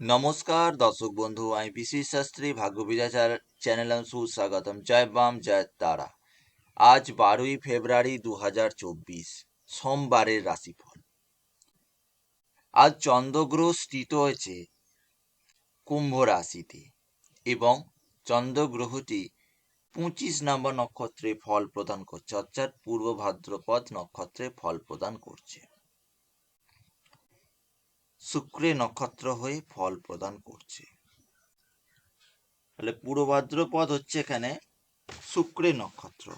নমস্কার, দর্শক বন্ধু, আমি পিসি শাস্ত্রী ভাগ্য বিরাচার চ্যানেল সুস্বাগতম। জয় বাম, জয় তারা। আজ বারোই ফেব্রুয়ারি দু হাজার চব্বিশ, সোমবারের রাশিফল। আজ চন্দ্রগ্রহ স্থিত হয়েছে কুম্ভ রাশিতে এবং চন্দ্রগ্রহটি পঁচিশ নম্বর নক্ষত্রে ফল প্রদান করছে, অর্থাৎ পূর্ব ভাদ্রপদ নক্ষত্রে ফল প্রদান করছে। শুক্রে নক্ষত্র হয়ে ফল প্রদান করছে। তাহলে পূর্ব ভাদ্রপদ হচ্ছে এখানে শুক্রের নক্ষত্র।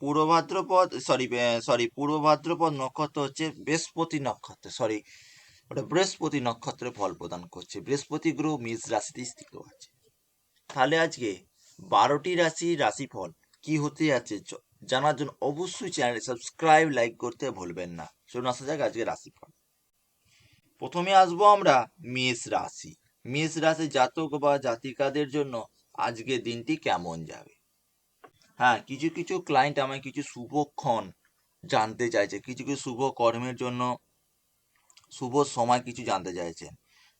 পূর্ব ভাদ্রপদ সরি সরি পূর্ব ভাদ্রপদ নক্ষত্র হচ্ছে বৃহস্পতি নক্ষত্র সরি ওটা বৃহস্পতি নক্ষত্রে ফল প্রদান করছে। বৃহস্পতি গ্রহ মেষ রাশিতে স্থিত আছে। তাহলে আজকে বারোটি রাশি রাশিফল কি হতে যাচ্ছে জানার জন্য অবশ্যই চ্যানেলে সাবস্ক্রাইব, লাইক করতে ভুলবেন না। চলুন আসা যাক আজকে রাশিফল। প্রথমে আসব আমরা মেষ রাশি। মেষ রাশি জাতক বা জাতিকাদের জন্য আজকে দিনটি কেমন যাবে? হ্যাঁ কিছু কিছু ক্লায়েন্ট আমায় কিছু শুভক্ষণ জানতে চাইছে। কিছু কিছু শুভ কর্মের জন্য শুভ সময় কিছু জানতে চাইছেন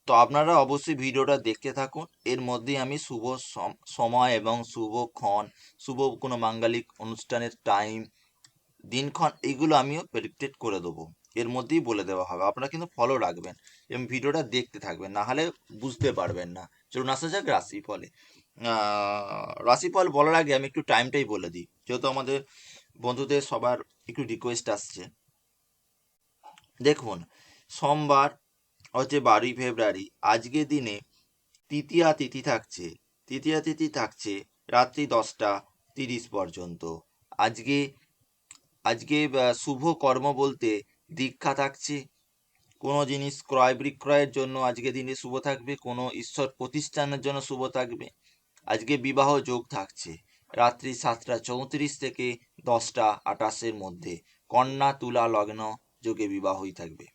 তো আপনারা অবশ্যই ভিডিওটা দেখতে থাকুন। এর মধ্যেই আমি শুভ সময় এবং শুভক্ষণ শুভ কোনো মাঙ্গালিক অনুষ্ঠানের টাইম দিনক্ষণ, এগুলো আমিও প্রেডিক্টেড করে দেবো। এর মধ্যেই বলে দেওয়া হবে। আপনারা কিন্তু ফলো রাখবেন এবং ভিডিওটা দেখতে থাকবেন, না হলে বুঝতে পারবেন না। চলুন আসা যাক রাশিফলে। রাশিফল বলার আগে আমি একটু টাইমটাই বলে দিই, যেহেতু আমাদের বন্ধুদের সবার একটু রিকোয়েস্ট আসছে। দেখুন, সোমবার হচ্ছে বারোই ফেব্রুয়ারি, আজকের দিনে তৃতীয়া তিথি থাকছে। তৃতীয়া তিথি থাকছে রাত্রি দশটা তিরিশ পর্যন্ত। আজকে আজকে শুভ কর্ম বলতে দীক্ষা থাকছে। কোনো জিনিস ক্রয় বিক্রয়ের জন্য আজকে দিনে শুভ থাকবে, কোনো ঈশ্বর প্রতিষ্ঠানের জন্য শুভ থাকবে। আজকে বিবাহ যোগ থাকছে। রাত্রি সাতটা চৌত্রিশ থেকে দশটা আটাশের মধ্যে কন্যা তুলা লগ্ন যোগে বিবাহই থাকবে।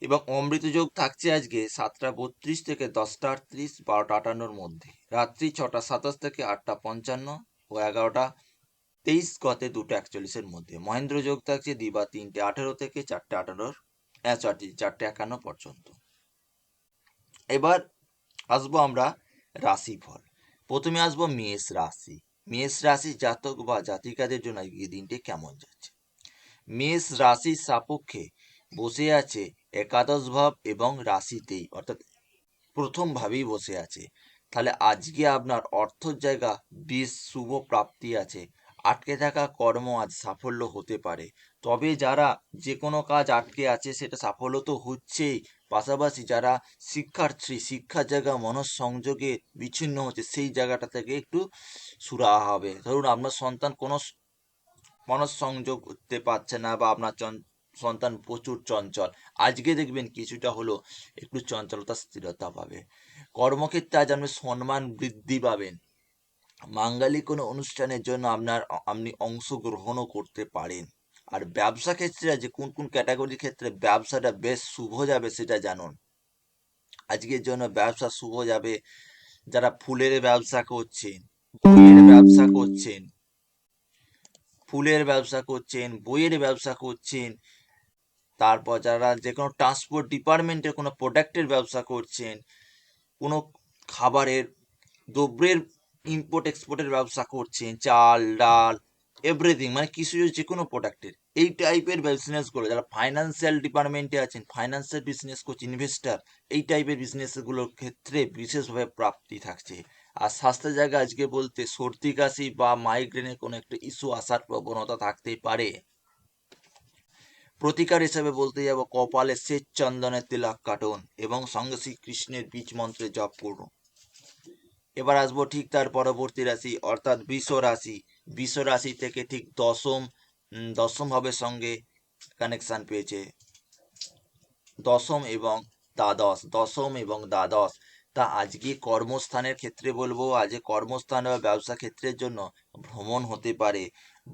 এবং অমৃত যোগ থাকছে আজকে সাতটা বত্রিশ থেকে দশটা আটত্রিশ, বারোটা আটান্নর মধ্যে। রাত্রি ছটা সাতাশ থেকে আটটা পঞ্চান্ন ও এগারোটা তেইশ গতে দুটো একচল্লিশের মধ্যে। মহেন্দ্র যোগ থাকছে দিবা তিনটে আঠেরো থেকে চারটে আঠারোর চারটে চারটে একান্ন পর্যন্ত। এবার আসব আমরা রাশিফল। প্রথমে আসব মেষ রাশি। মেষ রাশি জাতক বা জাতিকাদের জন্য এই দিনটি কেমন যাচ্ছে? মেষ রাশির সাপেক্ষে বসে আছে একাদশ ভাব এবং রাশিতেই, অর্থাৎ প্রথম ভাবেই বসে আছে। তাহলে আজকে আপনার অর্থর জায়গা বেশ শুভ প্রাপ্তি আছে। আটকে থাকা কর্ম আজ সাফল্য হতে পারে। তবে যারা যে কোনো কাজ আটকে আছে, সেটা সাফল্য তো হচ্ছেই। পাশাপাশি যারা শিক্ষার্থী, শিক্ষার জায়গা মনঃসংযোগে বিচ্ছিন্ন হচ্ছে, সেই জায়গাটা থেকে একটু সুরাহা হবে। ধরুন, আপনার সন্তান কোনো মনঃসংযোগ করতে পারছে না বা আপনার সন্তান প্রচুর চঞ্চল। আজকে দেখবেন কিছুটা হলো একটু চঞ্চলতা, স্থিরতা পাবে। কর্মক্ষেত্রে আজ আপনি সম্মান বৃদ্ধি পাবেন। মাঙ্গালিক কোনো অনুষ্ঠানের জন্য আপনার আপনি অংশগ্রহণও করতে পারেন। আর ব্যবসা ক্ষেত্রে যে কোন কোন ক্যাটাগরির ক্ষেত্রে ব্যবসাটা বেশ শুভ যাবে সেটা জানুন। আজকের জন্য ব্যবসা শুভ যাবে। যারা ফুলের ব্যবসা করছেন, বইয়ের ব্যবসা করছেন, ফুলের ব্যবসা করছেন, বইয়ের ব্যবসা করছেন, তারপর যারা যে কোনো ট্রান্সপোর্ট ডিপার্টমেন্টের কোনো প্রোডাক্টের ব্যবসা করছেন, কোনো খাবারের, দ্রব্যের ইম্পোর্ট এক্সপোর্টের ব্যবসা করছেন চাল, ডাল এভরিথিং মানে কিছু যে কোনো প্রোডাক্টের এই টাইপের বিজনেসগুলো যারা ফাইন্যান্সিয়াল ডিপার্টমেন্টে আছেন ফাইন্যান্সিয়াল বিজনেস করছে ইনভেস্টার এই টাইপের বিজনেসগুলোর ক্ষেত্রে বিশেষভাবে প্রাপ্তি থাকছে। আর স্বাস্থ্যের জায়গায় আজকে বলতে সর্দি, কাশি বা মাইগ্রেনের কোনো একটা ইস্যু আসার প্রবণতা থাকতেই পারে। প্রতিকার হিসেবে বলতে যাব, কপালে শ্বেত চন্দনের তিলক কাটুন এবং সঙ্গে শ্রীকৃষ্ণের বীজ মন্ত্রে জপ করুন। এবার আসব ঠিক তার পরবর্তী রাশি, অর্থাৎ বৃষ রাশি। বৃষ রাশি থেকে ঠিক দশম দশম ভাবের সঙ্গে কানেকশন পেয়েছে। দশম এবং দ্বাদশ, দশম এবং দ্বাদশ। তা আজকে কর্মস্থানের ক্ষেত্রে বলব আজকে কর্মস্থান বা ব্যবসা ক্ষেত্রের জন্য ভ্রমণ হতে পারে।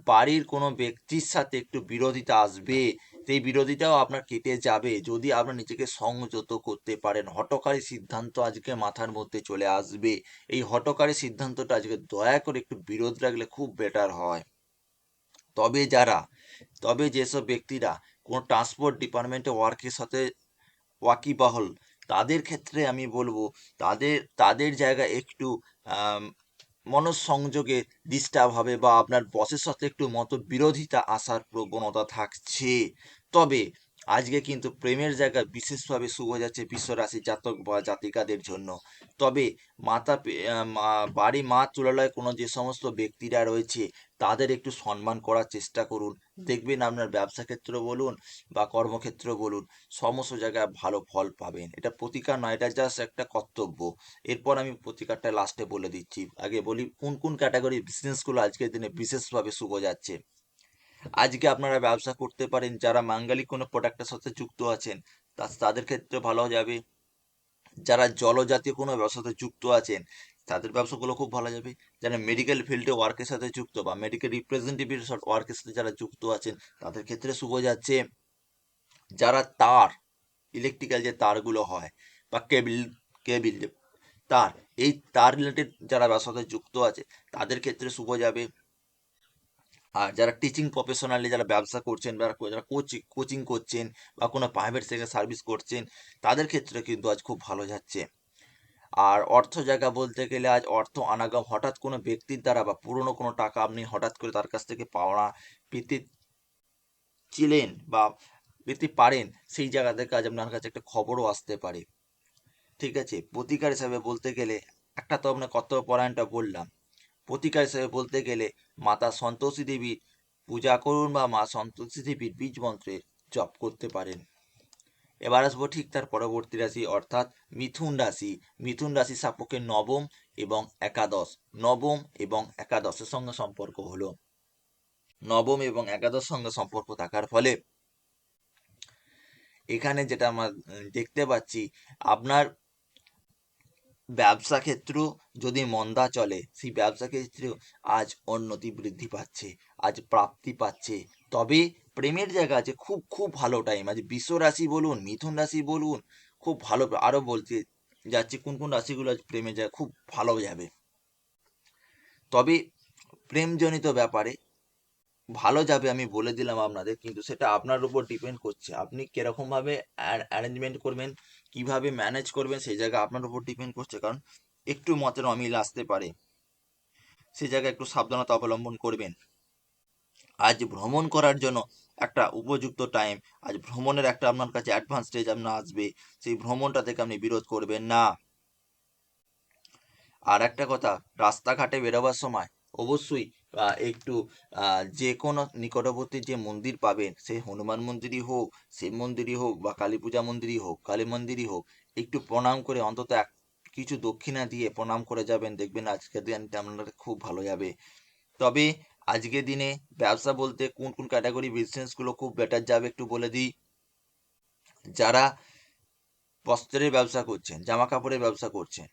বাড়ির কোনো ব্যক্তির সাথে একটু বিরোধিতা আসবে সেই বিরোধিতাও আপনার কেটে যাবে যদি আপনার নিজেকে সংযত করতে পারেন। হটকারী সিদ্ধান্ত আজকে মাথার মধ্যে চলে আসবে। এই হটকারী সিদ্ধান্তটা আজকে দয়া করে একটু বিরোধ রাখলে খুব বেটার হয়। তবে যারা, তবে যেসব ব্যক্তিরা কোনো ট্রান্সপোর্ট ডিপার্টমেন্টে ওয়ার্কের সাথে ওয়াকিবহল, তাদের ক্ষেত্রে আমি বলব, তাদের তাদের জায়গা একটু মনঃসংযোগে ডিস্টার্ব হবে বা আপনার বসের সাথে একটু মতো বিরোধিতা আসার প্রবণতা থাকছে। তবে আজকে কিন্তু প্রেমের জায়গা বিশেষভাবে শুভ যাচ্ছে বিশ্বরাশি জাতক বা জাতিকাদের জন্য। তবে মাতা বাড়ি, মা তুলালয় কোনো যে সমস্ত ব্যক্তিরা রয়েছে তাদের একটু সম্মান করার চেষ্টা করুন। দেখবেন আপনার ব্যবসা ক্ষেত্র বলুন বা কর্মক্ষেত্র বলুন সমস্ত জায়গায় ভালো ফল পাবেন। এটা প্রতিকার নয় এটা জাস্ট একটা কর্তব্য। এরপর আমি প্রতিকারটা লাস্টে বলে দিচ্ছি। আগে বলি কোন কোন ক্যাটাগরি বিজনেসগুলো আজকের দিনে বিশেষভাবে শুভ যাচ্ছে? আজকে আপনারা ব্যবসা করতে পারেন যারা মাঙ্গালিক কোনো প্রোডাক্টের সাথে যুক্ত আছেন তা- তাদের ক্ষেত্রে ভালো যাবে। যারা জলজাতীয় কোনো ব্যবসাতে যুক্ত আছেন তাদের ব্যবসাগুলো খুব ভালো যাবে। যারা মেডিকেল ফিল্ডে ওয়ার্কের সাথে যুক্ত বা মেডিকেল রিপ্রেজেন্টেটিভ ওয়ার্কের সাথে যারা যুক্ত আছেন, তাদের ক্ষেত্রে শুভ যাচ্ছে যারা তার ইলেকট্রিক্যাল যে তারগুলো হয় বা কেবিল কেবিল যে তার, এই তার রিলেটেড যারা ব্যবসার সাথে যুক্ত আছে, তাদের ক্ষেত্রে শুভ যাবে। আর যারা টিচিং প্রফেশনালি যারা ব্যবসা করছেন বা যারা কোচিং কোচিং করছেন বা কোনো প্রাইভেট সেক্টর সার্ভিস করছেন, তাদের ক্ষেত্রে কিন্তু আজ খুব ভালো যাচ্ছে। আর অর্থ জায়গা বলতে গেলে আজ অর্থ আনাগম হঠাৎ কোনো ব্যক্তির দ্বারা বা পুরনো কোনো টাকা আপনি হঠাৎ করে তার কাছ থেকে পাওনা পেতে ছিলেন বা পেতে পারেন, সেই জায়গা থেকে আজ আপনার কাছে একটা খবরও আসতে পারে। ঠিক আছে? প্রতিকার হিসাবে বলতে গেলে একটা তো আপনার কর্তব্য পরায়ণটা বললাম। প্রতিকার হিসেবে বলতে গেলে মাতা সন্তোষী দেবীর পূজা করুন বা মা সন্তোষী দেবীর বীজ মন্ত্রে জপ করতে পারেন। এবার আসব ঠিক তার পরবর্তী রাশি, অর্থাৎ মিথুন রাশি। মিথুন রাশি সাপেক্ষে নবম এবং একাদশ। নবম এবং একাদশের সঙ্গে সম্পর্ক হলো। নবম এবং একাদশ সঙ্গে সম্পর্ক থাকার ফলে এখানে যেটা আমরা দেখতে পাচ্ছি, আপনার ব্যবসা ক্ষেত্র যদি মন্দা চলে, সেই ব্যবসা ক্ষেত্রেও আজ উন্নতি বৃদ্ধি পাচ্ছে, আজ প্রাপ্তি পাচ্ছে। তবে প্রেমের জায়গা আছে, খুব খুব ভালো টাইম আছে। বিশ্ব রাশি বলুন, মিথুন রাশি বলুন, খুব ভালো আরও বলতে যাচ্ছি, কোন কোন রাশিগুলো প্রেমের জায়গা খুব ভালো যাবে। তবে প্রেমজনিত ব্যাপারে ভালো যাবে আমি বলে দিলাম আপনাদের, কিন্তু সেটা আপনার উপর ডিপেন্ড করছে। আপনি কীরকম ভাবে অ্যারেঞ্জমেন্ট করবেন, কীভাবে ম্যানেজ করবেন, সেই জায়গা আপনার উপর ডিপেন্ড করছে। কারণ একটু মতের অমিল আসতে পারে সেই জায়গায় একটু সাবধানতা অবলম্বন করবেন। আজ ভ্রমণ করার জন্য একটা উপযুক্ত টাইম আজ ভ্রমণের একটা আপনার কাছে অ্যাডভান্স স্টেজ আপনার আসবে। সেই ভ্রমণটা থেকে আপনি বিরোধ করবেন না। আর একটা কথা, রাস্তাঘাটে বেরোবার সময় অবশ্যই একটু যে কোনো নিকটবর্তী যে মন্দির পাবেন, সে হনুমান মন্দিরই হোক, শিব মন্দিরই হোক বা কালী পূজা মন্দিরই হোক, কালী মন্দিরই হোক, একটু প্রণাম করে অন্তত এক কিছু দক্ষিণা দিয়ে প্রণাম করে যাবেন, দেখবেন আজকের দিনটা আপনার খুব ভালো যাবে। তবে আজকের দিনে ব্যবসা বলতে কোন কোন ক্যাটাগরি বিজনেসগুলো খুব বেটার যাবে একটু বলে দিই। যারা বস্ত্রের ব্যবসা করছেন জামা কাপড়ের ব্যবসা করছেন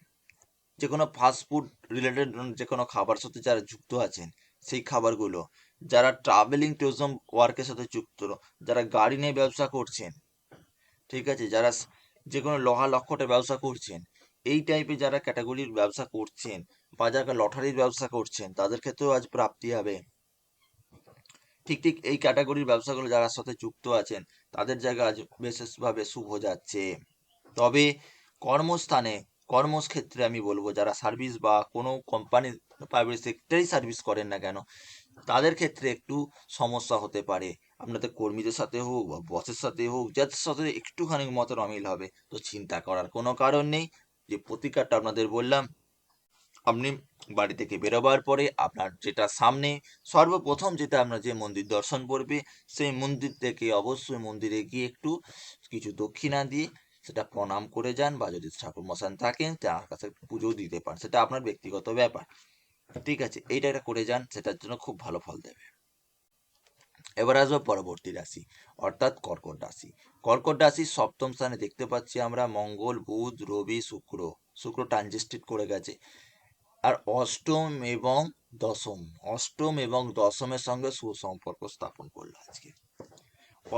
যে কোনো ফাস্ট ফুড রিলেটেড যে কোনো খাবার সাথে যারা যুক্ত আছেন, সেই খাবারগুলো, যারা ট্রাভেলিং ট্যুরিজম ওয়ার্কের সাথে যুক্ত, যারা গাড়ি নিয়ে ব্যবসা করছেন, ঠিক আছে, যারা যে কোনো লোহা লক্ষটের ব্যবসা করছেন এই টাইপের যারা ক্যাটাগরির ব্যবসা করছেন বা যারা লটারির ব্যবসা করছেন, তাদের ক্ষেত্রেও আজ প্রাপ্তি হবে। ঠিক ঠিক এই ক্যাটাগরির ব্যবসাগুলো যারা সাথে যুক্ত আছেন, তাদের জায়গা আজ বিশেষভাবে শুভ যাচ্ছে। তবে কর্মস্থানে, কর্মক্ষেত্রে আমি বলব, যারা সার্ভিস বা কোনো কোম্পানির প্রাইভেট সেক্টরেই সার্ভিস করেন না কেন, তাদের ক্ষেত্রে একটু সমস্যা হতে পারে। আপনাদের কর্মীদের সাথে হোক বা বসের সাথে হোক, যাদের সাথে একটুখানি মতের অমিল হবে, তো চিন্তা করার কোনো কারণ নেই। যে প্রতিকারটা আপনাদের বললাম, আপনি বাড়ি থেকে বেরোবার পরে আপনার যেটা সামনে, সর্বপ্রথম যেটা আপনার যে মন্দির দর্শন করবে, সেই মন্দির থেকে অবশ্যই মন্দিরে গিয়ে একটু কিছু দক্ষিণা দিয়ে সেটা প্রণাম করে যান বা যদি ঠাকুর মশান থাকেন, তার কাছে পুজো দিতে পারেন। সেটা আপনার ব্যক্তিগত ব্যাপার। ঠিক আছে, এইটা করে যান, সেটার জন্য খুব ভালো ফল দেবে। এবার আসব পরবর্তী রাশি, অর্থাৎ কর্কট রাশি। কর্কট রাশির সপ্তম স্থানে দেখতে পাচ্ছি আমরা মঙ্গল, বুধ, রবি, শুক্র। শুক্র ট্রানজিস্টেড করে গেছে। আর অষ্টম এবং দশম, অষ্টম এবং দশমের সঙ্গে সুসম্পর্ক স্থাপন করল আজকে।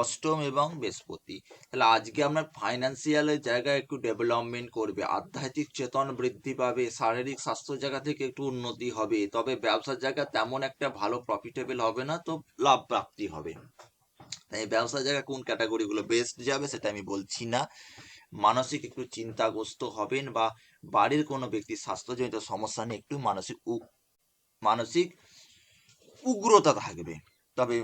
অষ্টম এবং বৃহস্পতি। তাহলে আজকে আপনার ফাইন্যান্সিয়ালের জায়গায় একটু ডেভেলপমেন্ট করবে, আধ্যাত্মিক চেতন বৃদ্ধি পাবে, শারীরিক স্বাস্থ্য জায়গা থেকে একটু উন্নতি হবে, তবে ব্যবসার জায়গা তেমন একটা ভালো প্রফিটেবল হবে না, তো লাভ প্রাপ্তি হবে। তাই ব্যবসার জায়গা কোন ক্যাটাগরিগুলো বেস্ট যাবে সেটা আমি বলছি না। মানসিক একটু চিন্তাগ্রস্ত হবেন বা বাড়ির কোনো ব্যক্তি স্বাস্থ্যজনিত সমস্যা নিয়ে একটু মানসিক মানসিক উগ্রতা থাকবে। তবে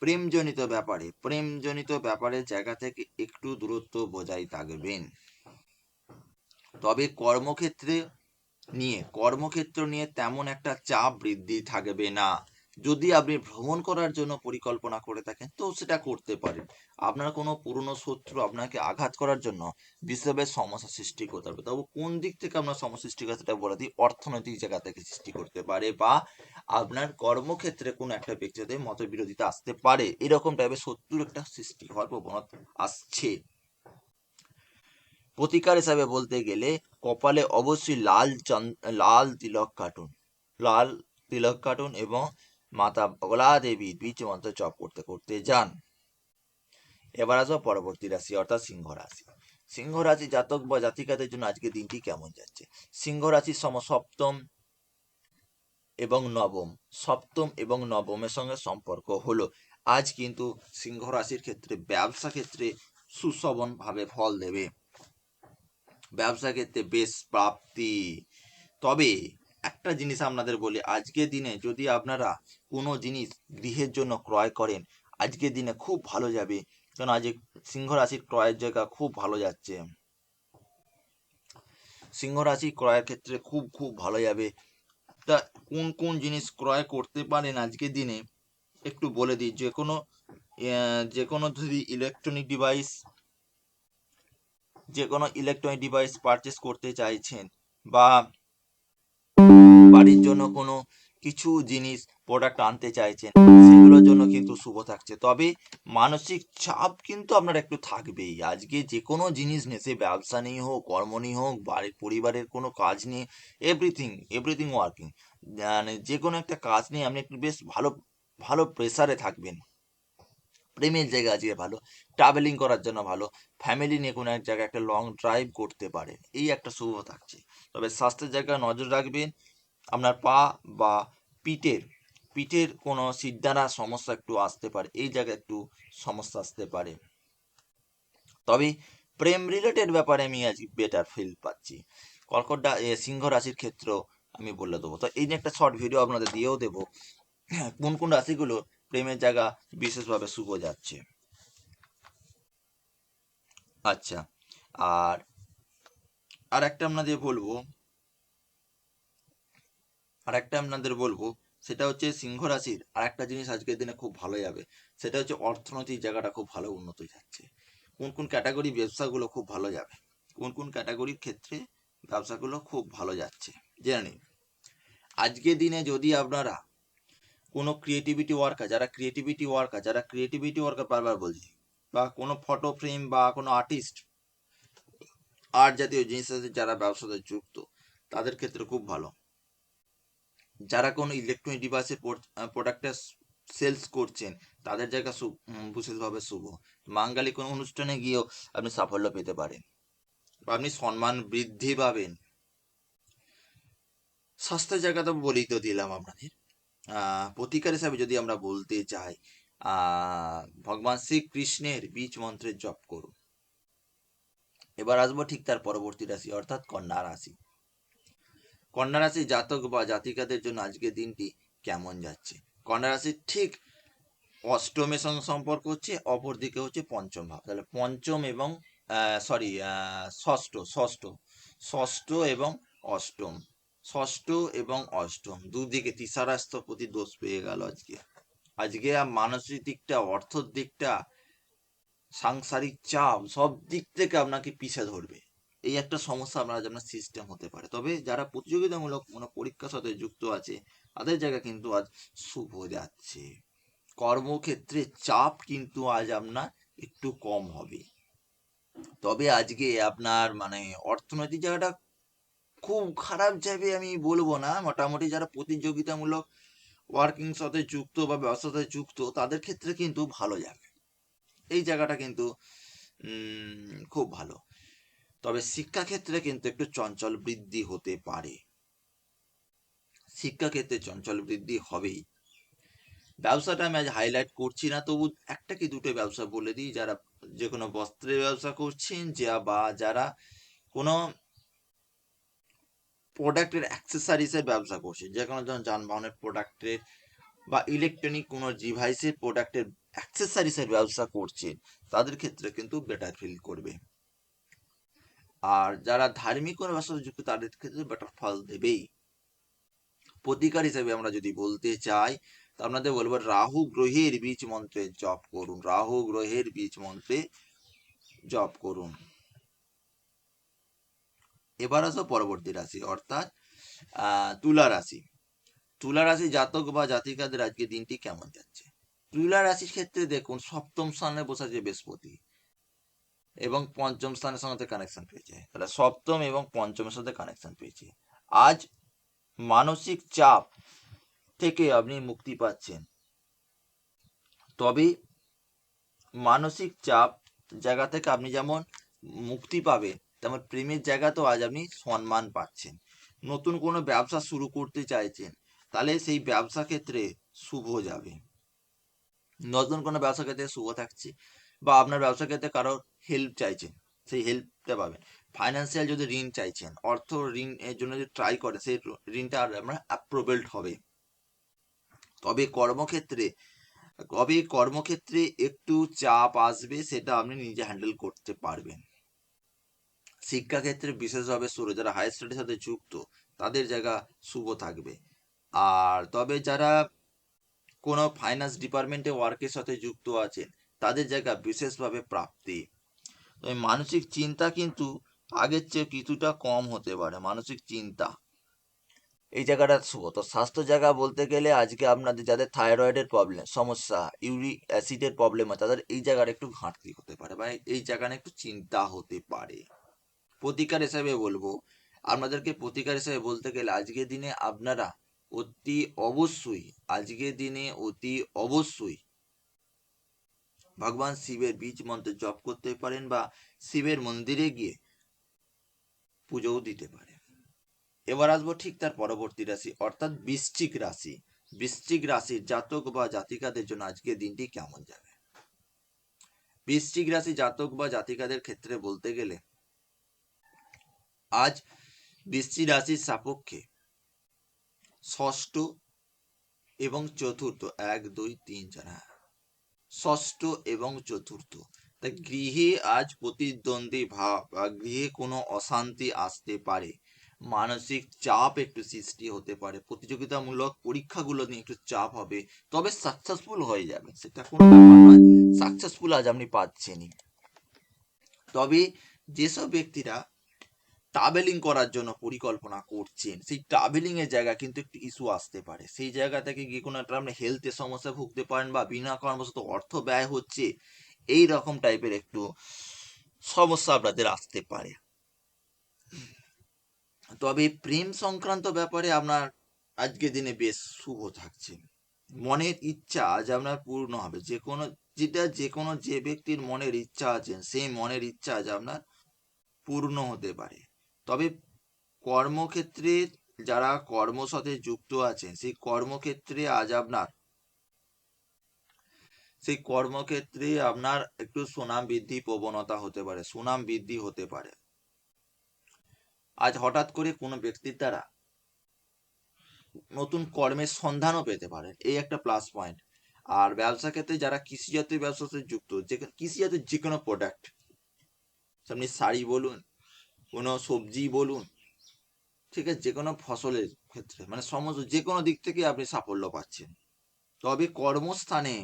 প্রেমজনিত ব্যাপারে, প্রেমজনিত ব্যাপারের জায়গা থেকে একটু দূরত্ব বজায় থাকবেন। তবে কর্মক্ষেত্রে নিয়ে, কর্মক্ষেত্র নিয়ে তেমন একটা চাপ বৃদ্ধি থাকবে না। যদি আপনি ভ্রমণ করার জন্য পরিকল্পনা করে থাকেন, তো সেটা করতে পারেন। আপনার কোনো পুরনো শত্রু আপনাকে আঘাত করার জন্য বিশ্বব্যাপী সমস্যা সৃষ্টি করতে পারবে তবে কোন দিক থেকে আপনার সমস্যা সৃষ্টি করে সেটা বলে দিই, অর্থনৈতিক জায়গা থেকে সৃষ্টি করতে পারে বা আপনার কর্মক্ষেত্রে কোনো একটা ব্যক্তির সাথে মতবিরোধিতা আসতে পারে, এরকম টাইপের শত্রুর একটা সৃষ্টি হওয়ার প্রবণতা আসছে। প্রতিকার হিসাবে বলতে গেলে কপালে অবশ্যই লাল লাল তিলক কাটুন লাল তিলক কাটুন এবং মাতা বগলা দেবী বীজ মন্ত্র জপ করতে করতে যান। এবার আসব পরবর্তী রাশি, অর্থাৎ সিংহ রাশি। সিংহ রাশি জাতক বা জাতিকাদের জন্য আজকে দিনটি কেমন যাচ্ছে? সিংহ রাশির সম সপ্তম এবং নবম। সপ্তম এবং নবমের সঙ্গে সম্পর্ক হলো। আজ কিন্তু সিংহ রাশির ক্ষেত্রে ব্যবসা ক্ষেত্রে সুশোভন ভাবে ফল দেবে। ব্যবসা ক্ষেত্রে বেশ প্রাপ্তি। তবে একটা জিনিস আপনাদের বলি আজকের দিনে যদি আপনারা কোনো জিনিস গৃহের জন্য ক্রয় করেন আজকের দিনে খুব ভালো যাবে। কারণ আজ সিংহ রাশির ক্রয়ের জায়গা খুব ভালো যাচ্ছে। সিংহ রাশি ক্রয়ের ক্ষেত্রে খুব খুব ভালো যাবে। তা কোন কোন জিনিস ক্রয় করতে পারেন আজকের দিনে, একটু বলে দিই। যে কোনো যে কোনো যদি ইলেকট্রনিক ডিভাইস যে কোনো ইলেকট্রনিক ডিভাইস পারচেস করতে চাইছেন, বা বাড়ির জন্য কোনো কিছু জিনিস প্রোডাক্ট আনতে চাইছেন, সেগুলোর জন্য কিন্তু শুভ থাকছে। তবে মানসিক চাপ কিন্তু আপনার একটু থাকবেই। আজকে যে কোনো জিনিস নিয়ে, সে ব্যবসা নিয়ে হোক, কর্ম নিয়ে হোক, বাড়ির পরিবারের কোনো কাজ নিয়ে এভরিথিং এভরিথিং ওয়ার্কিং মানে যে কোনো একটা কাজ নিয়ে আপনি একটু বেশ ভালো ভালো প্রেসারে থাকবেন। প্রেমের জায়গা আজকে ভালো ট্রাভেলিং করার জন্য ভালো ফ্যামিলি নিয়ে কোনো এক জায়গায় একটা লং ড্রাইভ করতে পারেন, এই একটা শুভ থাকছে। তবে স্বাস্থ্যের জায়গায় নজর রাখবেন, আপনার পা বা পিঠের পিঠের কোনো সিদ্ধারা সমস্যা একটু আসতে পারে, এই জায়গায় একটু সমস্যা আসতে পারে। তবে প্রেম রিলেটেড ব্যাপারে আমি আজ বেটার ফিল পাচ্ছি। কর্কট সিংহ রাশির ক্ষেত্রেও আমি বলে দেবো। তো এই নিয়ে একটা শর্ট ভিডিও আপনাদের দিয়েও দেবো। কোন কোন রাশিগুলো প্রেমের জায়গা বিশেষভাবে শুভ যাচ্ছে। আচ্ছা আর আর একটা আপনাদের বলব আর একটা আপনাদের বলব, সেটা হচ্ছে সিংহ রাশির আর একটা জিনিস আজকের দিনে খুব ভালো যাবে, সেটা হচ্ছে অর্থনৈতিক জায়গাটা খুব ভালো উন্নত যাচ্ছে। কোন কোন ক্যাটাগরি ব্যবসাগুলো খুব ভালো যাবে, কোন কোন ক্যাটাগরির ক্ষেত্রে ব্যবসাগুলো খুব ভালো যাচ্ছে, জেনে নিন। আজকের দিনে যদি আপনারা কোনো ক্রিয়েটিভিটি ওয়ার্কার যারা ক্রিয়েটিভিটি ওয়ার্কার যারা ক্রিয়েটিভিটি ওয়ার্কার বারবার বলছি, বা কোনো ফটো ফ্রেম বা কোনো আর্টিস্ট আর্ট জাতীয় জিনিস সাথে যারা ব্যবসাতে যুক্ত, তাদের ক্ষেত্রে খুব ভালো। যারা কোনো ইলেকট্রনিক ডিভাইসের প্রোডাক্টের সেলস করছেন, তাদের জায়গা বিশেষভাবে শুভ। মাঙ্গালিক কোনো অনুষ্ঠানে গিয়েও আপনি সাফল্য পেতে পারেন, বা আপনি সম্মান বৃদ্ধি পাবেন। স্বাস্থ্যের জায়গা তো বলেই তো দিলাম আপনাদের। প্রতিকার হিসাবে যদি আমরা বলতে চাই ভগবান শ্রীকৃষ্ণের বীজ মন্ত্রের জপ করুন। এবার আসব ঠিক তার পরবর্তী রাশি, অর্থাৎ কন্যা রাশি। কন্যা রাশি জাতক বা জাতিকাদের জন্য আজকের দিনটি কেমন যাচ্ছে? কন্যা রাশি ঠিক অষ্টমের সঙ্গে সম্পর্ক হচ্ছে, অপর দিকে হচ্ছে পঞ্চম ভাব। তাহলে পঞ্চম এবং সরি ষষ্ঠ ষষ্ঠ ষষ্ঠ এবং অষ্টম। ষষ্ঠ এবং অষ্টম। দুদিকে তিসারাস্তপতি দোষ পেয়ে গেল আজকে। আজকে মানসিক দিকটা, অর্থর দিকটা, সাংসারিক চাপ, সব দিক থেকে আপনাকে পিছে ধরবে। এই একটা সমস্যা আপনার আপনার সিস্টেম হতে পারে। তবে যারা প্রতিযোগিতামূলক কোনো পরীক্ষার সাথে যুক্ত আছে, তাদের জায়গা কিন্তু আজ শুভ যাচ্ছে। কর্মক্ষেত্রে চাপ কিন্তু আজ আপনার একটু কম হবে। তবে আজকে আপনার মানে অর্থনৈতিক জায়গাটা খুব খারাপ যাবে আমি বলব না। মোটামুটি যারা প্রতিযোগিতামূলক ওয়ার্কিং সাথে যুক্ত বা ব্যবসার সাথে যুক্ত, তাদের ক্ষেত্রে কিন্তু ভালো যাবে এই জায়গাটা কিন্তু খুব ভালো। তবে শিক্ষাক্ষেত্রে কিন্তু একটু চঞ্চল বৃদ্ধি হতে পারে। শিক্ষাক্ষেত্রে চঞ্চল বৃদ্ধি হবেই। ব্যবসাটা আমি আজ হাইলাইট করছি না, তবু একটা কি দুটো ব্যবসা বলে দিই। যারা যে কোনো বস্ত্রের ব্যবসা করছেন, যা বা যারা কোনো প্রোডাক্টের অ্যাক্সেসারিজের ব্যবসা করছেন যে কোনো ধরুন যানবাহনের প্রোডাক্টের বা ইলেকট্রনিক কোনো ডিভাইসের প্রোডাক্টের অ্যাক্সেসারিজের ব্যবসা করছেন তাদের ক্ষেত্রে কিন্তু বেটার ফিল করবে। আর যারা ধার্মিক কোনো ব্যবসা যুক্ত, তাদের ক্ষেত্রে বেটার ফল দেবেই। প্রতিকার হিসেবে আমরা যদি বলতে চাই, তো আপনাদের বলব, রাহু গ্রহের বীজ মন্ত্রে জপ করুন। রাহু গ্রহের বীজ মন্ত্রে জপ করুন। এবার আসো পরবর্তী রাশি, অর্থাৎ তুলা রাশি। তুলা রাশি জাতক বা জাতিকাদের আজকে দিনটি কেমন যাচ্ছে? তুলা রাশির ক্ষেত্রে দেখুন, সপ্তম স্থানে বসেছে বৃহস্পতি এবং পঞ্চম স্থানের সঙ্গে কানেকশন পেয়েছে। তাহলে সপ্তম এবং পঞ্চমের সাথে কানেকশন পেয়েছে। আজ মানসিক চাপ থেকে আপনি মুক্তি পাচ্ছেন। তবে মানসিক চাপ জায়গা থেকে আপনি যেমন মুক্তি পাবে তেমন প্রেমের জায়গাতেও আজ আপনি সম্মান পাচ্ছেন। নতুন কোনো ব্যবসা শুরু করতে চাইছেন, তাহলে সেই ব্যবসা ক্ষেত্রে শুভ যাবে। নতুন কোনো ব্যবসা ক্ষেত্রে শুভ থাকছে বা আপনার ব্যবসা ক্ষেত্রে কারোর হেল্প চাইছেন, সেই হেল্পটা পাবেন। ফাইন্যান্সিয়াল যদি ঋণ চাইছেন, অর্থ ঋণ এর জন্য যদি ট্রাই করেন সেই ঋণটা আপনার অ্যাপ্রুভেলড হবে। তবে কর্মক্ষেত্রে তবে কর্মক্ষেত্রে একটু চাপ আসবে, সেটা আপনি নিজে হ্যান্ডেল করতে পারবেন। শিক্ষাক্ষেত্রে বিশেষভাবে শুরু, যারা হায়ার স্টাডির সাথে যুক্ত, তাদের জায়গা শুভ থাকবে। আর তবে যারা কোনো ফাইন্যান্স ডিপার্টমেন্টে ওয়ার্কের সাথে যুক্ত আছেন, তাদের জায়গা বিশেষভাবে প্রাপ্তি। তবে মানসিক চিন্তা কিন্তু আগের চেয়ে কিছুটা কম হতে পারে, মানসিক চিন্তা। এই জায়গাটা শুভ। তো স্বাস্থ্য জায়গা বলতে গেলে আজকে আপনাদের যাদের থাইরয়েডের প্রবলেম সমস্যা ইউরিক অ্যাসিডের প্রবলেম আছে, তাদের এই জায়গাটা একটু ঘাটতি হতে পারে বা এই জায়গাটা একটু চিন্তা হতে পারে। প্রতিকার হিসাবে বলব। আপনাদেরকে প্রতিকার হিসাবে বলতে গেলে আজকের দিনে আপনারা অতি অবশ্যই আজকের দিনে অতি অবশ্যই ভগবান শিবের বীজ মন্ত্র জপ করতে পারেন বা শিবের মন্দিরে গিয়ে পুজোও দিতে পারেন। এবার আসব ঠিক তার পরবর্তী রাশি, অর্থাৎ বৃশ্চিক রাশি। বৃশ্চিক রাশির জাতক বা জাতিকাদের জন্য আজকে দিনটি কেমন যাবে? বৃশ্চিক রাশি জাতক বা জাতিকাদের ক্ষেত্রে বলতে গেলে আজ বৃশ্চিক রাশির সাপেক্ষে ষষ্ঠ এবং চতুর্থ। এক, দুই, তিন, চার হ্যাঁ। ষষ্ঠ এবং চতুর্থ। তাই গৃহে আজ প্রতিদ্বন্দ্বী ভাব, বা গৃহে কোনো অশান্তি আসতে পারে। মানসিক চাপ একটু সৃষ্টি হতে পারে। প্রতিযোগিতামূলক পরীক্ষাগুলো নিয়ে একটু চাপ হবে। তবে সাকসেসফুল হয়ে যাবে, সেটা কোনো সাকসেসফুল আজ আপনি পাচ্ছেনই। তবে যেসব ব্যক্তিরা ট্রাভেলিং করার জন্য পরিকল্পনা করছেন। সেই ট্রাভেলিং এর জায়গা কিন্তু একটু ইস্যু আসতে পারে। সেই জায়গা থেকে গিয়ে কোনো একটা আপনি হেলথের সমস্যা ভুগতে পারেন বা বিনা কারণবশত অর্থ ব্যয় হচ্ছে, এই রকম টাইপের একটু সমস্যা আপনাদের আসতে পারে। তবে প্রেম সংক্রান্ত ব্যাপারে আপনার আজকের দিনে বেশ শুভ থাকছে। মনের ইচ্ছা আজ আপনার পূর্ণ হবে। যে কোনো, যেটা যে কোনো যে ব্যক্তির মনের ইচ্ছা আছে, সেই মনের ইচ্ছা আজ আপনার পূর্ণ হতে পারে। তবে কর্মক্ষেত্রে যারা কর্ম সাথে যুক্ত আছেন, সেই কর্মক্ষেত্রে আজ আপনার, সেই কর্মক্ষেত্রে আপনার একটু সুনাম বৃদ্ধি, প্রবণতা হতে পারে, সুনাম বৃদ্ধি হতে পারে। আজ হঠাৎ করে কোনো ব্যক্তির দ্বারা নতুন কর্মের সন্ধানও পেতে পারেন, এই একটা প্লাস পয়েন্ট আর ব্যবসা ক্ষেত্রে যারা কৃষি জাতীয় ব্যবসার সাথে যুক্ত, যে কৃষি জাতীয় যে কোনো প্রোডাক্ট আপনি শাড়ি বলুন কোনো সবজি বলুন, ঠিক আছে যে কোনো ফসলের ক্ষেত্রে মানে সমস্ত যে কোনো দিক থেকে আপনি সাফল্য পাচ্ছেন। তবে কর্মস্থানে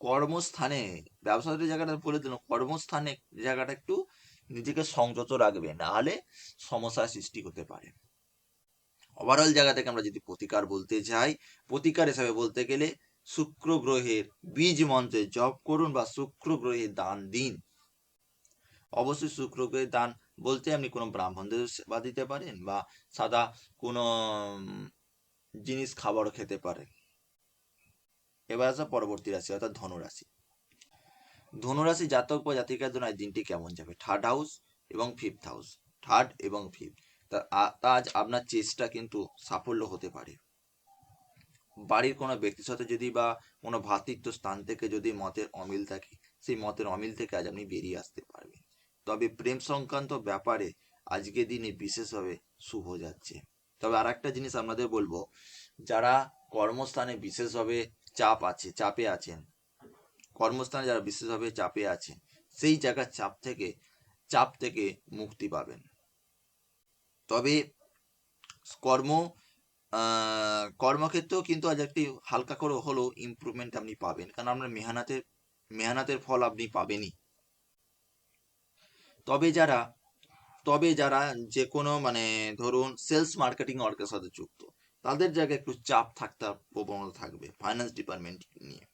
কর্মস্থানে ব্যবসার জায়গাটা বলে দিল কর্মস্থানে জায়গাটা একটু নিজেকে সংযত রাখবে না হলে সমস্যার সৃষ্টি হতে পারে। ওভারঅল জায়গা থেকে আমরা যদি প্রতিকার বলতে চাই প্রতিকার হিসাবে বলতে গেলে শুক্র গ্রহের বীজ মন্ত্রে জপ করুন বা শুক্র গ্রহে দান দিন। অবশ্যই শুক্র গ্রহের দান বলতে আপনি কোনো ব্রাহ্মণদের সেবা দিতে পারেন বা সাদা কোনো জিনিস খাবারও খেতে পারেন। এবার আসা পরবর্তী রাশি, অর্থাৎ ধনুরাশি। ধনুরাশি জাতক বা জাতিকার জন্য দিনটি কেমন যাবে? থার্ড হাউস এবং ফিফথ হাউস থার্ড এবং ফিফথ তা আজ আপনার চেষ্টা কিন্তু সাফল্য হতে পারে। বাড়ির কোনো ব্যক্তির সাথে যদি বা কোনো ভ্রাতৃত্ব স্থান থেকে যদি মতের অমিল থাকে, সেই মতের অমিল থেকে আজ আপনি বেরিয়ে আসতে পারবেন। তবে প্রেম সংক্রান্ত ব্যাপারে আজকের দিনে বিশেষভাবে শুভ যাচ্ছে। তবে আর একটা জিনিস আপনাদের বলব, যারা কর্মস্থানে বিশেষভাবে চাপ আছে, চাপে আছেন, কর্মস্থানে যারা বিশেষভাবে চাপে আছেন, সেই জায়গার চাপ থেকে চাপ থেকে মুক্তি পাবেন। তবে কর্ম কর্মক্ষেত্রেও কিন্তু আজ একটি হালকা করে হলেও ইমপ্রুভমেন্ট আপনি পাবেন। কারণ আপনার মেহনতের মেহনতের ফল আপনি পাবেনই। তবে যারা তবে যারা যে কোনো মানে ধরুন সেলস মার্কেটিং ওয়ার্কের সাথে যুক্ত, তাদের জায়গায় একটু চাপ থাকতে প্রবণতা থাকবে ফাইন্যান্স ডিপার্টমেন্ট নিয়ে।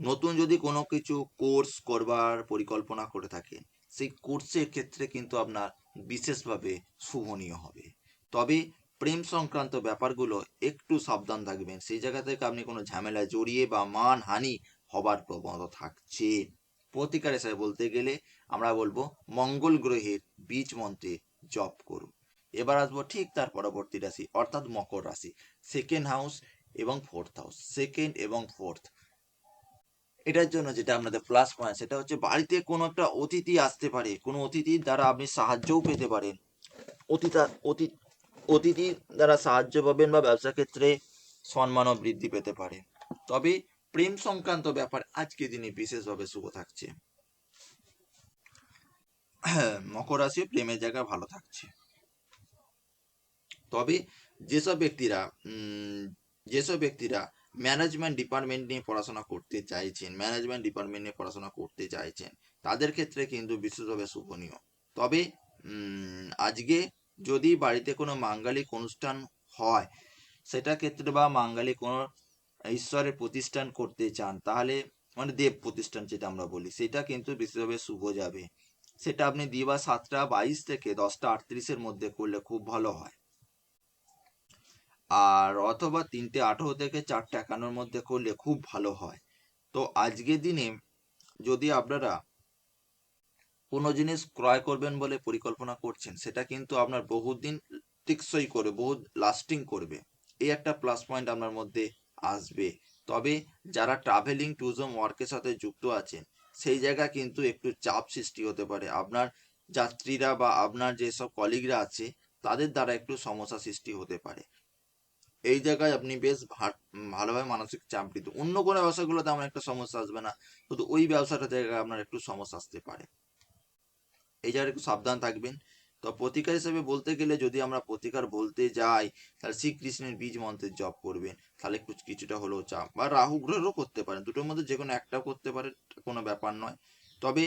নতুন যদি কোনো কিছু কোর্স করবার পরিকল্পনা করে থাকেন সেই কোর্সের ক্ষেত্রে কিন্তু আপনার বিশেষভাবে শুভনীয় হবে। তবে প্রেম সংক্রান্ত ব্যাপারগুলো একটু সাবধান থাকবেন। সেই জায়গা থেকে আপনি কোনো ঝামেলায় জড়িয়ে বা মানহানি হবার প্রবণতা থাকছে। প্রতিকার হিসাবে বলতে গেলে আমরা বলব মঙ্গল গ্রহের বীজ মন্ত্রে জপ করুন। এবার আসব ঠিক তার পরবর্তী রাশি, অর্থাৎ মকর রাশি সেকেন্ড হাউস এবং ফোর্থ হাউস সেকেন্ড এবং ফোর্থ এটার জন্য যেটা আপনাদের প্লাস পয়েন্ট সেটা হচ্ছে বাড়িতে কোনো একটা অতিথি আসতে পারে, কোনো অতিথির দ্বারা আপনি সাহায্যও পেতে পারেন। অতিথা, অতি অতিথির দ্বারা সাহায্য পাবেন বা ব্যবসা ক্ষেত্রে সম্মানও বৃদ্ধি পেতে পারে। তবে প্রেম সংক্রান্ত ব্যাপার আজকে দিনে বিশেষভাবে শুভ থাকছে। মকর রাশি প্রেমের জায়গা ভালো থাকছে। তবে যেসব ব্যক্তিরা যেসব ব্যক্তিরা ম্যানেজমেন্ট ডিপার্টমেন্ট নিয়ে পড়াশোনা করতে চাইছেন ম্যানেজমেন্ট ডিপার্টমেন্ট নিয়ে পড়াশোনা করতে চাইছেন, তাদের ক্ষেত্রে কিন্তু বিশেষভাবে শুভনীয়। তবে আজকে যদি বাড়িতে কোনো মাঙ্গালিক অনুষ্ঠান হয়, সেটা ক্ষেত্রে বা মাঙ্গালিক কোনো ঈশ্বরের প্রতিষ্ঠান করতে চান, তাহলে মানে দেব প্রতিষ্ঠান যেটা আমরা বলি, সেটা কিন্তু বিশেষভাবে শুভ যাবে। সেটা আপনি দিবা সাতটা বাইশ থেকে দশটা আটত্রিশের মধ্যে করলে খুব ভালো হয়। আর অথবা তিনটে আঠেরো থেকে চারটে একান্নর মধ্যে করলে খুব ভালো হয়। তো আজকের দিনে যদি আপনারা কোনো জিনিস ক্রয় করবেন বলে পরিকল্পনা করছেন, সেটা কিন্তু আপনার বহুদিন টেকসই করবে বহু লাস্টিং করবে। এই একটা প্লাস পয়েন্ট আপনার মধ্যে আসবে। তবে যারা ট্রাভেলিং ট্যুরিজম ওয়ার্কের সাথে যুক্ত আছেন সেই জায়গা কিন্তু একটু চাপ সৃষ্টি হতে পারে। আপনার যাত্রীরা বা আপনার যেসব কলিগরা আছে, তাদের দ্বারা একটু সমস্যা সৃষ্টি হতে পারে। এই জায়গায় আপনি বেশ ভালোভাবে মানসিক চাপ দিতে অন্য কোনো ব্যবসাগুলোতে আমার একটা সমস্যা আসবে না। শুধু ওই ব্যবসাটা জায়গায় আপনার একটু সমস্যা আসতে পারে। এই জায়গায় একটু সাবধান থাকবেন। তো প্রতিকার হিসেবে বলতে গেলে যদি আমরা প্রতিকার বলতে যাই, তাহলে শ্রীকৃষ্ণের বীজ মন্ত্রের জপ করবেন। তাহলে একটু কিছুটা হলেও চাপ। বা রাহু গ্রহেরও করতে পারেন। দুটোর মধ্যে যে কোনো একটাও করতে পারে কোনো ব্যাপার নয়। তবে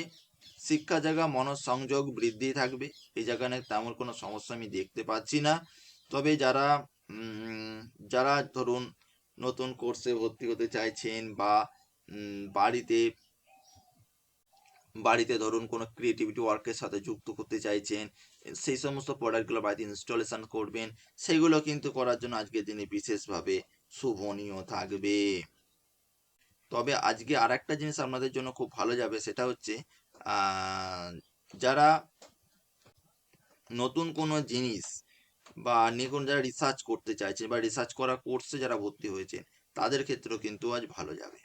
শিক্ষা জায়গা, মনঃসংযোগ বৃদ্ধি থাকবে। এই জায়গায় তেমন কোনো সমস্যা আমি দেখতে পাচ্ছি না। তবে যারা যারা ধরুন নতুন কোর্সে ভর্তি হতে চাইছেন বা বাড়িতে বাড়িতে ধরুন কোনো ক্রিয়েটিভিটি ওয়ার্কের সাথে যুক্ত করতে চাইছেন, সেই সমস্ত প্রোডাক্টগুলো বাড়িতে ইনস্টলেশন করবেন, সেগুলো কিন্তু করার জন্য আজকের দিনে বিশেষভাবে শুভনীয় থাকবে। তবে আজকে আর একটা জিনিস আপনাদের জন্য খুব ভালো যাবে, সেটা হচ্ছে যারা নতুন কোনো জিনিস বা নিয়ে কোনো যারা রিসার্চ করতে চাইছেন বা রিসার্চ করা কোর্সে যারা ভর্তি হয়েছেন, তাদের ক্ষেত্রেও কিন্তু আজ ভালো যাবে।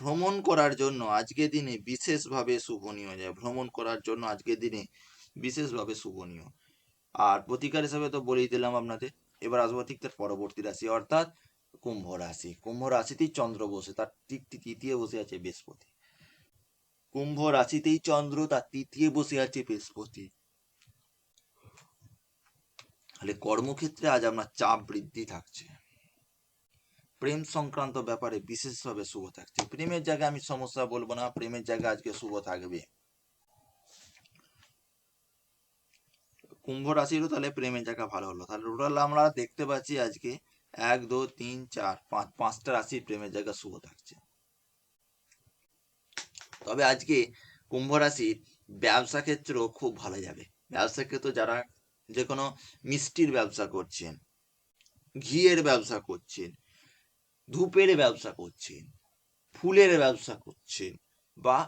ভ্রমণ করার জন্য আজকের দিনে বিশেষভাবে শুভনীয় যায় ভ্রমণ করার জন্য আজকের দিনে বিশেষভাবে শুভনীয়। আর প্রতিকার হিসাবে তো বলেই দিলাম আপনাদের এবার আসব ঠিক তার পরবর্তী রাশি, অর্থাৎ কুম্ভ রাশি। কুম্ভ রাশিতেই চন্দ্র বসে, তার ঠিক তৃতীয় বসে আছে বৃহস্পতি। কুম্ভ রাশিতেই চন্দ্র, তার তৃতীয় বসে আছে বৃহস্পতি। তাহলে কর্মক্ষেত্রে আজ আপনার চাপ বৃদ্ধি থাকছে। প্রেম সংক্রান্ত ব্যাপারে বিশেষভাবে শুভ থাকছে। প্রেমের জায়গায় আমি সমস্যা বলব না, প্রেমের জায়গায় আজকে শুভ থাকবে। কুম্ভ রাশিরও তাহলে প্রেমের জায়গা ভালো হলো। তাহলে টোটাল আমরা দেখতে পাচ্ছি আজকে এক, দু, তিন, চার, পাঁচ, পাঁচটা রাশির প্রেমের জায়গা শুভ থাকছে। তবে আজকে কুম্ভ রাশির ব্যবসা ক্ষেত্রেও খুব ভালো যাবে। ব্যবসা ক্ষেত্রে যারা যে কোনো মিষ্টির ব্যবসা করছেন, ঘিয়ের ব্যবসা করছেন ধূপের ব্যবসা করছেন, ফুলের ব্যবসা করছেন বা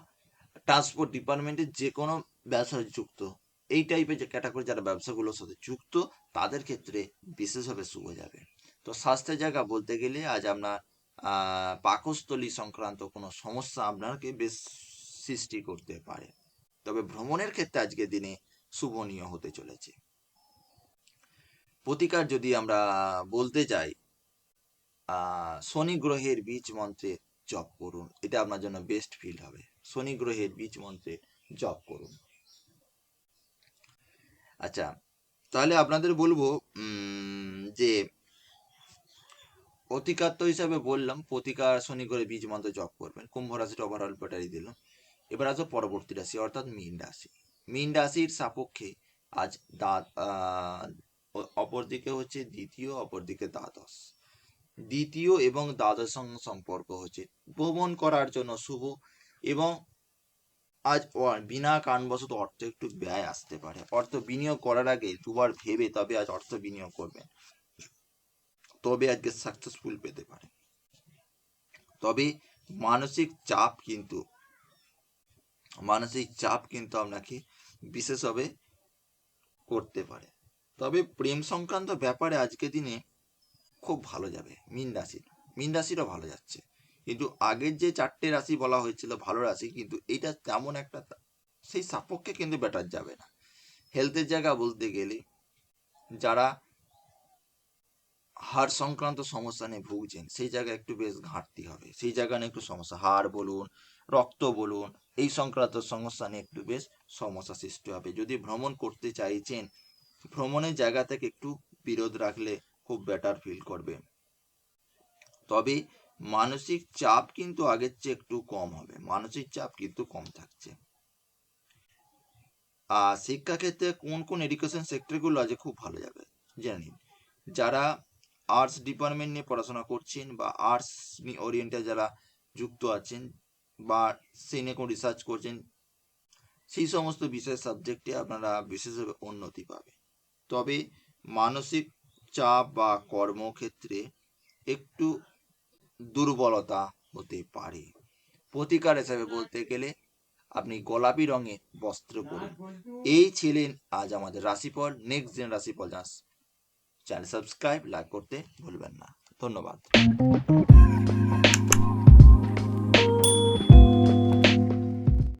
ট্রান্সপোর্ট ডিপার্টমেন্টের যে কোনো ব্যবসায় যুক্ত। এই টাইপের যে ক্যাটাগরি যারা ব্যবসাগুলোর সাথে যুক্ত, তাদের ক্ষেত্রে বিশেষভাবে শুভ যাবে। তো স্বাস্থ্যের জায়গা বলতে গেলে আজ আপনার পাকস্থলী সংক্রান্ত কোনো সমস্যা আপনাকে বেশ সৃষ্টি করতে পারে। তবে ভ্রমণের ক্ষেত্রে আজকের দিনে শুভনীয় হতে চলেছে। প্রতিকার যদি আমরা বলতে যাই শনি গ্রহের বীজ মন্ত্রে জপ করুন। এটা আপনার জন্য বেস্ট ফিল হবে। শনি গ্রহের বীজ মন্ত্রে জপ করুন। আচ্ছা তাহলে আপনাদের বলব যে প্রতিকার তো হিসাবে বললাম প্রতিকার শনি করে বীজ মন্ত্র জপ করবেন। কুম্ভ রাশিটা ওভারঅল ব্যাটারি দিলাম। এবার আসো পরবর্তী রাশি, অর্থাৎ মীন রাশি। মীন রাশির সাপেক্ষে আজ দাঁত অপরদিকে হচ্ছে দ্বিতীয়, অপরদিকে দ্বাদশ। দ্বিতীয় এবং দ্বাদশ সম্পর্ক হচ্ছে। ভ্রমণ করার জন্য শুভ এবং আজ বিনা কারণবশত অর্থ একটু ব্যয় আসতে পারে। অর্থ বিনিয়োগ করার আগে দুবার ভেবে তবে আজ অর্থ বিনিয়োগ করবেন। তবে আজকে সাকসেসফুল পেতে পারে। তবে মানসিক চাপ কিন্তু, মানসিক চাপ কিন্তু আপনাকে বিশেষভাবে করতে পারে। তবে প্রেম সংক্রান্ত ব্যাপারে আজকে দিনে খুব ভালো যাবে, মীন রাশির। মীন রাশিরও ভালো যাচ্ছে। কিন্তু আগের যে চারটে রাশি বলা হয়েছিল ভালো রাশি, কিন্তু এটা তেমন একটা সেই সাপক্ষে কিন্তু বেটার যাবে না। হেলথের জায়গা বলতে গেলে, যারা হাড় সংক্রান্ত সমস্যা নিয়ে ভুগছেন, সেই জায়গায় একটু বেশ ঘাটতি হবে। সেই জায়গা নিয়ে একটু সমস্যা, হাড় বলুন, রক্ত বলুন, এই সংক্রান্ত সমস্যা নিয়ে একটু বেশ সমস্যা সৃষ্টি হবে। যদি ভ্রমণ করতে চাইছেন, ভ্রমণের জায়গা থেকে একটু বিরোধ রাখলে খুব বেটার ফিল করবে। তবে মানসিক চাপ কিন্তু আগের চেয়ে একটু কম হবে। মানসিক চাপ কিন্তু কম থাকছে। আর শিক্ষাক্ষেত্রে কোন কোন এডুকেশন সেক্টরগুলো আছে খুব ভালো যাবে। জেনে। নিন যারা আর্টস ডিপার্টমেন্ট নিয়ে পড়াশোনা করছেন বা আর্টস ওরিয়েন্টে যারা যুক্ত আছেন বা সেই নিয়ে কোনো রিসার্চ করছেন, সেই সমস্ত বিষয় সাবজেক্টে আপনারা বিশেষভাবে উন্নতি পাবে। তবে মানসিক চাপ বা কর্মক্ষেত্রে একটু দুর্বলতা হতে পারে। প্রতিকার হিসাবে বলতে গেলে আপনি গোলাপি রঙের বস্ত্র পরুন। এই ছিলেন আজ আমাদের রাশিফল নেক্সট দিন রাশিফল জাস চ্যানেল সাবস্ক্রাইব লাইক করতে ভুলবেন না। ধন্যবাদ।